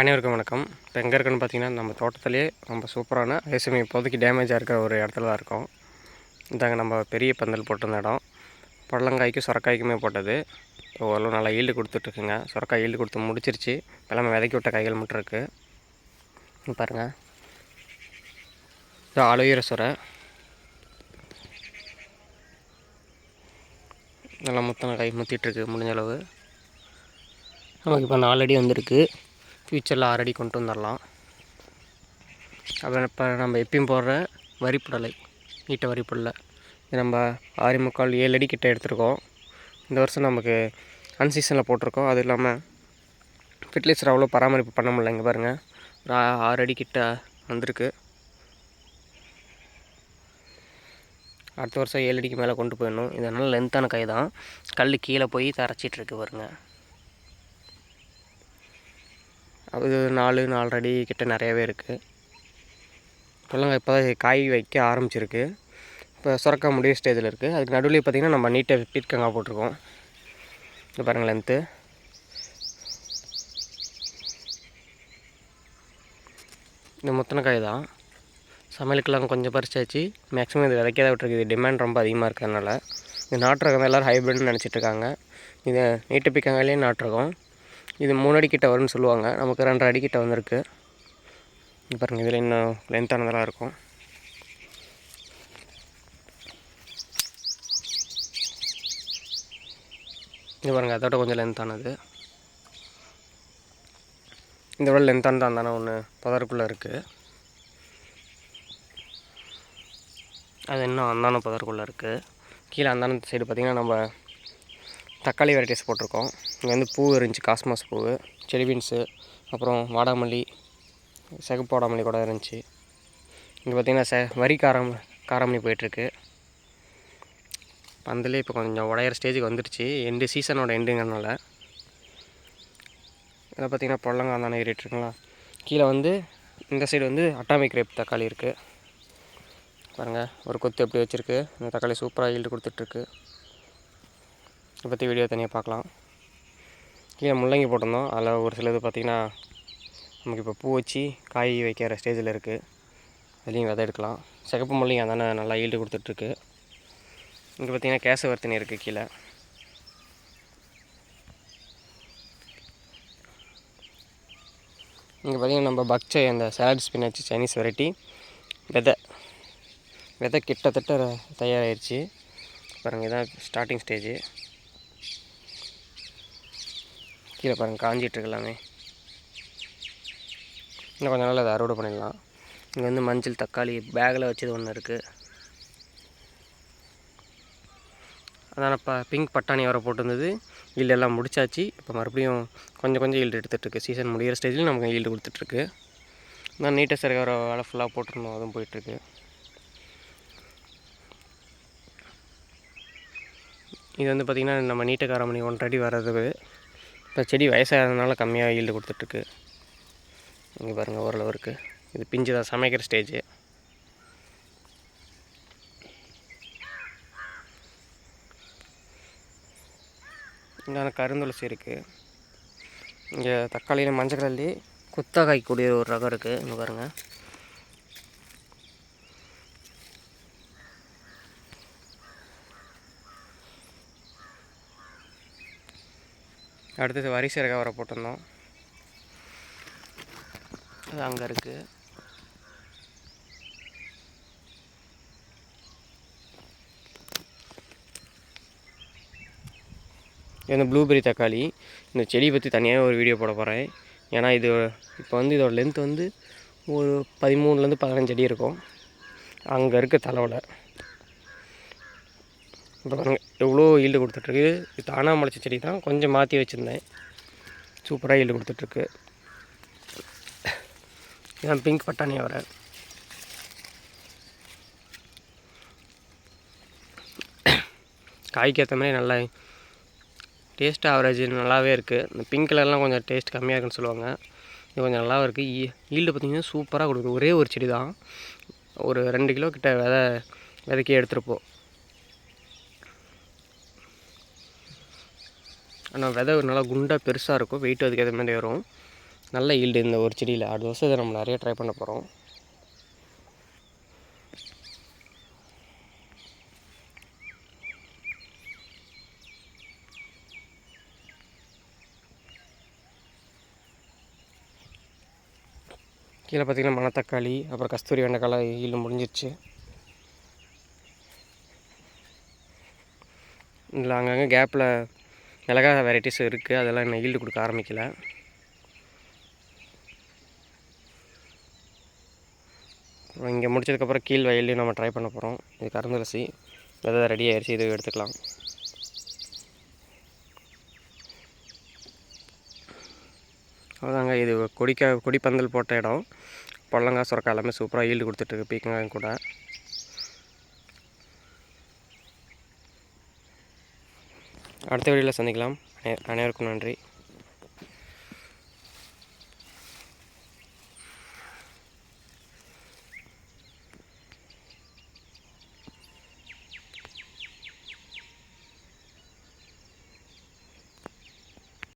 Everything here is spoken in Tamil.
அனைவருக்கும் வணக்கம். இப்போ எங்கே இருக்குன்னு பார்த்தீங்கன்னா நம்ம தோட்டத்திலே ரொம்ப சூப்பரான அதே சமயம் இப்போதைக்கு டேமேஜாக இருக்கிற ஒரு இடத்துல தான் இருக்கோம். இதாங்க நம்ம பெரிய பந்தல் போட்டிருந்த இடம். புடலங்காய்க்கும் சுரக்காய்க்குமே போட்டது. இப்போ ஓரளவு நல்லா ஈல்டு கொடுத்துட்ருக்குங்க. சுரக்காய் ஈல்டு கொடுத்து முடிச்சிருச்சு. எல்லாமே விதைக்கி விட்ட காய்கள் மட்டும் இருக்குது பாருங்கள் இது ஆலோயிர சுரை. நல்லா முத்தன காய் முத்திட்டுருக்கு முடிஞ்ச அளவு. நமக்கு இப்போ நாலடி வந்திருக்கு. ஃப்யூச்சரில் ஆல்ரெடி கொண்டு வந்துடலாம். அப்புறம் இப்போ நம்ம எப்பயும் போடுற வரிப்புடலை நீட்ட வரிப்புடலை. இது நம்ம ஆறு முக்கால் ஏழு அடி கிட்ட எடுத்திருக்கோம். இந்த வருஷம் நமக்கு அன்சீசனில் போட்டிருக்கோம். அது இல்லாமல் ஃபெர்டிலைசர் அவ்வளோ பராமரிப்பு பண்ண முடியல இங்கே பாருங்கள் ஒரு ஆறு அடி கிட்ட வந்திருக்கு. அடுத்த வருஷம் ஏழு அடிக்கு மேலே கொண்டு போயிடணும். இதனால் லென்த்தான கை தான். கல் கீழே போய் தரைச்சிட்ருக்கு பாருங்கள் அது நாலு நாலரை அடி கிட்ட நிறையவே இருக்குது புடலங்காய் இப்போ தான் காய் வைக்க ஆரம்பிச்சிருக்கு. இப்போ சுரக்கா முடிய ஸ்டேஜில் இருக்குது அதுக்கு நடுவில் பார்த்திங்கன்னா நம்ம நீட்டாக பீட்கங்காய் போட்டிருக்கோம். இது பாருங்கள் லென்த்து இந்த முத்தன காய் தான் சமையலுக்கெல்லாம் கொஞ்சம் பறிச்சாச்சு. மேக்ஸிமம் இது விதைக்க தான் விட்டுருக்கு. இது டிமாண்ட் ரொம்ப அதிகமாக இருக்கிறதுனால. இது நாட்டுரகம் எல்லோரும் ஹைப்ரிட்னு நினச்சிட்ருக்காங்க இது நீட்டு பிக்கங்காயிலே நாட்டுரகம் இது மூணு அடிக்கிட்ட வரும்னு சொல்லுவாங்க. நமக்கு ரெண்டரை அடிக்கிட்ட வந்திருக்கு. பாருங்கள் இதில் இன்னும் லென்த்தானதெல்லாம் இருக்கும். இது பாருங்கள் அதோட கொஞ்சம் லென்த்தானது இந்த விட லென்த்தானது தான் தானே ஒன்று பதருக்குள்ளே இருக்குது அது இன்னும் அந்தான பதருக்குள்ளே இருக்குது கீழே அந்தான சைடு பார்த்திங்கன்னா நம்ம தக்காளி வெரைட்டிஸ் போட்டிருக்கோம். இங்கே வந்து பூ இருந்துச்சு காஸ்மாஸ் பூ செடி பீன்ஸு அப்புறம் வாடாமல்லி சிகப்பு வாடாமல்லி கூட இருந்துச்சு. இங்கே பார்த்திங்கன்னா ச வரி காரம் காராமணி போயிட்டுருக்கு. பந்தலே இப்போ கொஞ்சம் உடையிற ஸ்டேஜுக்கு வந்துடுச்சு எண்டு சீசனோட எண்டுங்கிறனால இதில் பார்த்திங்கன்னா புடலங்காய் தானே ஏறிட்டுருக்குங்களா? கீழே வந்து இந்த சைடு வந்து அட்டாமிக் ரேப் தக்காளி இருக்குது பாருங்கள் ஒரு கொத்து எப்படி வச்சுருக்கு. இந்த தக்காளி சூப்பராக ஈல்டு கொடுத்துட்ருக்கு இதை பற்றி வீடியோ தனியாக பார்க்கலாம். கீழே முள்ளங்கி போட்டிருந்தோம். அதில் ஒரு சிலது பார்த்திங்கன்னா நமக்கு இப்போ பூ வச்சு காய் வைக்கிற ஸ்டேஜில் இருக்குது அதுலேயும் விதை எடுக்கலாம். சிகப்பு முள்ளங்கி அதானே நல்லா ஈல்டு கொடுத்துட்ருக்கு. இங்கே பார்த்திங்கன்னா கேசவர்த்தினி இருக்குது கீழே. இங்கே பார்த்திங்கன்னா நம்ம பக்சை அந்த சாலட் ஸ்பினாச்சு சைனீஸ் வெரைட்டி விதை. விதை கிட்டத்தட்ட தயாராகிருச்சு பாருங்கள் இதான் ஸ்டார்டிங் ஸ்டேஜு கீழே பாருங்கள் காஞ்சிட்ருக்கு எல்லாமே. இன்னும் கொஞ்ச நாள் அதை அறுவடை பண்ணிடலாம். இங்கே வந்து மஞ்சள் தக்காளி பேக்கில் வச்சது ஒன்று இருக்குது அதான் இப்போ பிங்க் பட்டாணி வர போட்டிருந்தது. ஈல்டெல்லாம் முடிச்சாச்சு. இப்போ மறுபடியும் கொஞ்சம் கொஞ்சம் ஈல்டு எடுத்துகிட்ருக்கு சீசன் முடிகிற ஸ்டேஜில் நமக்கு ஈல்டு கொடுத்துட்ருக்கு நான் நீட்டாக சரி வர வேலை ஃபுல்லாக போட்டிருந்தோம். அதுவும் போயிட்டுருக்கு இது வந்து பார்த்திங்கன்னா நம்ம நீட்டக்காரமணி ஒன்றரை அடி வர்றது. இப்போ செடி வயசாகிறதுனால கம்மியாக ஈல்டு கொடுத்துட்ருக்கு. இங்கே பாருங்கள் ஓரளவு இருக்குது இது பிஞ்சு தான் சமைக்கிற ஸ்டேஜு இங்கே கருந்துளசி இருக்குது இங்கே தக்காளியில் மஞ்சள் கல்லி குத்தா காய்க்கூடிய ஒரு ரகம் இருக்குது இங்கே பாருங்கள் அடுத்தது வரிசை கவரை போட்டிருந்தோம். அது அங்கே இருக்குது இது வந்து ப்ளூபெரி தக்காளி. இந்த செடி பற்றி தனியாக ஒரு வீடியோ போட போகிறேன் ஏன்னா இது இப்போ வந்து இதோட லென்த் வந்து ஒரு பதிமூணுலேருந்து பதினஞ்சு அடி இருக்கும். அங்கே இருக்க தலைவில். இப்போ பாருங்க எவ்வளோ ஈல்டு கொடுத்துட்ருக்கு? இது தானாக முளைச்ச செடி தான். கொஞ்சம் மாற்றி வச்சுருந்தேன். சூப்பராக ஈல்டு கொடுத்துட்ருக்கு. இதான் பிங்க் பட்டாணி வர காய்க்கு ஏற்ற மாதிரி நல்லா டேஸ்ட் ஆவரேஜ் நல்லாவே இருக்குது இந்த பிங்க் கலர்லாம் கொஞ்சம் டேஸ்ட் கம்மியாக இருக்குன்னு சொல்லுவாங்க. இது கொஞ்சம் நல்லா இருக்குது ஈ ஈல்டு பார்த்திங்கன்னா சூப்பராக கொடுக்குது. ஒரே ஒரு செடி தான். ஒரு ரெண்டு கிலோ கிட்ட விதை விதைக்கி எடுத்துருப்போம் ஆனால் விதை நல்லா குண்டாக பெருசாக இருக்கும். வெயிட் அதுக்கு ஏற்ற மாதிரி வரும். நல்ல ஈல்டு இந்த ஒரு செடியில். அடுத்த வருஷம் இதை நம்ம நிறைய ட்ரை பண்ண போகிறோம் கீழே பார்த்தீங்கன்னா மணத்தக்காளி அப்புறம் கஸ்தூரி வெண்டைக்காய் ஈல்டு முடிஞ்சிருச்சு. இல்லை அங்கங்கே கேப்பில் மிளகா வெரைட்டிஸ் இருக்குது அதெல்லாம் இன்னும் ஈல்டு கொடுக்க ஆரம்பிக்கல. அப்புறம் இங்கே முடிச்சதுக்கப்புறம் கீழ் வயல்லையும் நம்ம ட்ரை பண்ண போகிறோம் இது கருந்தலசி விதை ரெடி ஆயிடுச்சு இது எடுத்துக்கலாம். அதாங்க இது கொடிக்க கொடிப்பந்தல் போட்ட இடம். பொல்லங்காய் சுரக்காய் எல்லாமே சூப்பராக ஈல்டு கொடுத்துட்ருக்கு பீக்கங்காயும் கூட. அடுத்த வீடியோவில் சந்திக்கலாம். அனை- அனைவருக்கும் நன்றி.